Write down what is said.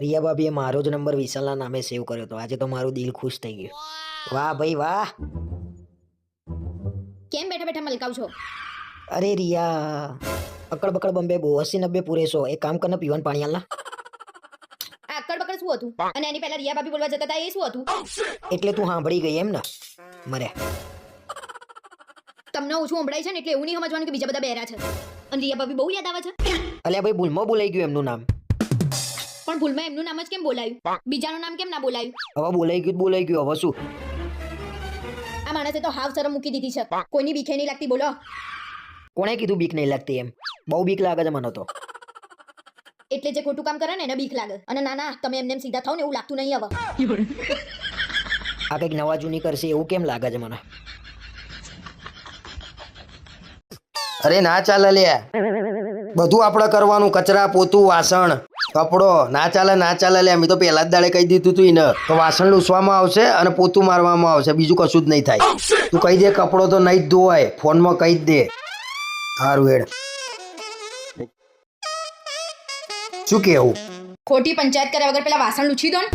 રિયા ભાભીએ મારો જ નંબર વિશાલના નામે સેવ કર્યો હતો. આજે તો મારું દિલ ખુશ થઈ ગયું. વાહ ભાઈ વાહ. કેમ બેઠા બેઠા મલકાવ છો અરે રિયા અકડ બકડ બંબે બહુ અસી નબ્બે પૂરે સો એક કામ કરને પીવાનું પાણી હાલના આ અક્કડ બકડ શું હતું? અને એની પહેલા રિયા ભાભી બોલવા જતા હતા એ શું હતું? એટલે તું સાંભળી ગઈ એમ ને? મરે. તમને ઓછું સંભળાય છે ને એટલે એવું નહીં સમજવાનું કે બીજા બધા બહેરા છે. અને રિયા ભાભી બહુ યાદ આવે છે. અલ્યા ભાઈ ભૂલમાં બોલાઈ ગયું એમનું નામ. પણ ભૂલમાં એમનું નામ જ કેમ બોલાયું? બીજાનું નામ કેમ ના બોલાયું? હવે બોલાઈ ગયું બોલાઈ ગયું હવે શું? આ માણસે તો હાવ શરમ મૂકી દીધી છે. કોઈની બીખે નહીં લાગતી બોલો. કોણે કીધું બીક નહીં લાગતી એમ? બહુ બીક લાગે છે મને તો. એટલે જે ખોટું કામ કરે ને એને બીક લાગે. અને ના ના તમે એમને એમ સીધા થાવ ને એવું લાગતું નહીં હવે. આ કંઈક નવા જૂની કરશે એવું કેમ લાગે છે મને? અરે ના ચાલે લે. બધું આપણે કરવાનું કચરા પોતું વાસણ. કપડો ના ચાલે ના ચાલે લે અમે તો પહેલા જ દાડે કહી દીધું તું ને તો વાસણ લૂસવામાં આવશે અને પોતું મારવામાં આવશે. બીજું કશું જ નહીં થાય. તું કહી દે કપડો તો નહીં જ ધોવાય. ફોનમાં કહી જ દે. સારું હેડ. શું કેવું ખોટી પંચાયત કર્યા વગર પેલા વાસણ લૂછી દો ને.